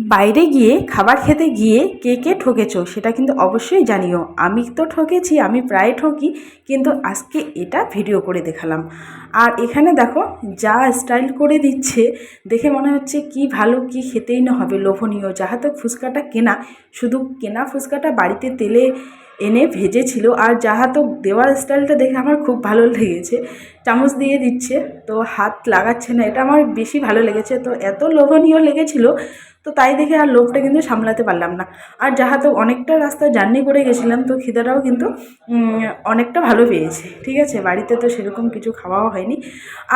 বাইরে গিয়ে খাবার খেতে গিয়ে কে কে ঠকেছো সেটা কিন্তু অবশ্যই জানিও। আমি তো ঠকেছি, আমি প্রায় ঠকি, কিন্তু আজকে এটা ভিডিও করে দেখালাম। আর এখানে দেখো, যা স্টাইল করে দিচ্ছে, দেখে মনে হচ্ছে কি ভালো, কি খেতেই না হবে লোভনীয়। যাহাতে ফুচকাটা কেনা, শুধু কেনা ফুচকাটা বাড়িতে তেলে এনে ভেজেছিল আর যাহা তো দেওয়ার স্টাইলটা দেখে আমার খুব ভালো লেগেছে। চামচ দিয়ে দিচ্ছে, তো হাত লাগাচ্ছে না, এটা আমার বেশি ভালো লেগেছে। তো এত লোভনীয় লেগেছিল, তো তাই দেখে আর লোভটা কিন্তু সামলাতে পারলাম না। আর যাহা তো অনেকটা রাস্তা জার্নি করে গেছিলাম, তো খিদাটাও কিন্তু অনেকটা ভালো পেয়েছে। ঠিক আছে, বাড়িতে তো সেরকম কিছু খাওয়াও হয়নি।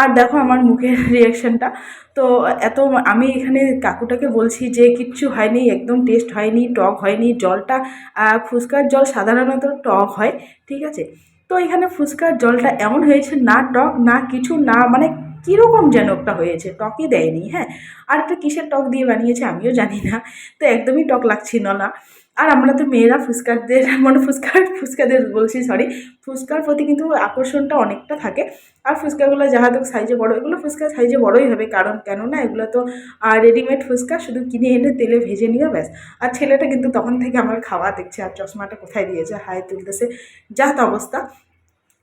আর দেখো আমার মুখের রিয়াকশানটা তো এত আমি এখানে কাকুটাকে বলছি যে, কিচ্ছু হয়নি, একদম টেস্ট হয়নি, টক হয়নি, জলটা ফুচকার জল সাধারণত টক হয়, ঠিক আছে? তো এখানে ফুচকার জলটা এমন হয়েছে, না টক, না কিছু, না মানে কীরকম যেন একটা হয়েছে, টকই দেয়নি হ্যাঁ? আর একটা কিসের টক দিয়ে বানিয়েছে আমিও জানি না, তো একদমই টক লাগছিল না। আর আমরা তো মেয়েরা ফুচকারদের মানে ফুচকার, ফুচকাদের বলছি সরি ফুচকার প্রতি কিন্তু আকর্ষণটা অনেকটা থাকে। আর ফুচকাগুলো যাহা তো সাইজে বড়ো, এগুলো ফুচকা সাইজে বড়োই হবে, কারণ কেননা এগুলো তো রেডিমেড ফুচকা, শুধু কিনে এনে তেলে ভেজে নিও, ব্যাস। আর ছেলেটা কিন্তু তখন থেকে আমার খাওয়া দেখছে, আর চশমাটা কোথায় দিয়েছে, হায় তুলতেছে, যা অবস্থা।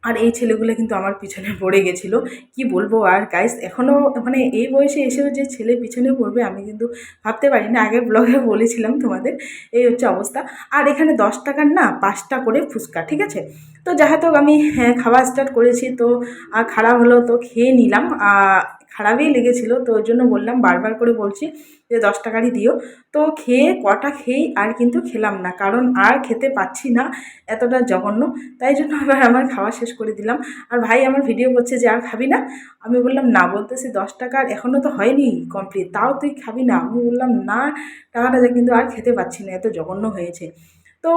আর এই ছেলেগুলো কিন্তু আমার পিছনে পড়ে গেছিল। কি বলব আর গাইস এখনও মানে এই বয়সে এসেও যে ছেলে পিছনে পড়বে আমি কিন্তু ভাবতে পারি না। আগের ব্লগে বলেছিলাম তোমাদের এই হচ্ছে অবস্থা। আর এখানে দশ টাকার না পাঁচটা করে ফুচকা ঠিক আছে? তো যাহা তো আমি হ্যাঁ, খাওয়া স্টার্ট করেছি তো খারাপ হলো তো খেয়ে নিলাম। খারাপই লেগেছিলো তো ওই জন্য বললাম বারবার করে বলছি যে দশ টাকারই দিও। তো খেয়ে কটা খেয়েই আর কিন্তু খেলাম না কারণ আর খেতে পাচ্ছি না এতটা জঘন্য। তাই জন্য আবার আমার খাওয়া শেষ করে দিলাম। আর ভাই আমার ভিডিও করছে যে, আর খাবি না? আমি বললাম, না বলতেছি দশ টাকার এখনও তো হয়নি কমপ্লিট তাও তুই খাবি না? আমি বললাম, না, টাকাটা কিন্তু আর খেতে পাচ্ছি না, এত জঘন্য হয়েছে। তো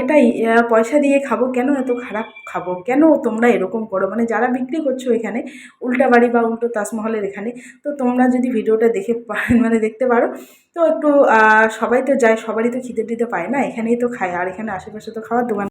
এটাই পয়সা দিয়ে খাব কেন? এত খারাপ খাব কেন তোমরা এরকম করো? মানে যারা বিক্রি করছ এখানে উল্টাবাড়ি বা উল্টো তাজমহলের এখানে, তো তোমরা যদি ভিডিওটা দেখে মানে দেখতে পারো, তো একটু সবাই তো যায়, সবারই তো খিদে টিদে পায় না, এখানেই তো খায়, আর এখানে আশেপাশে তো খাওয়ার দোকান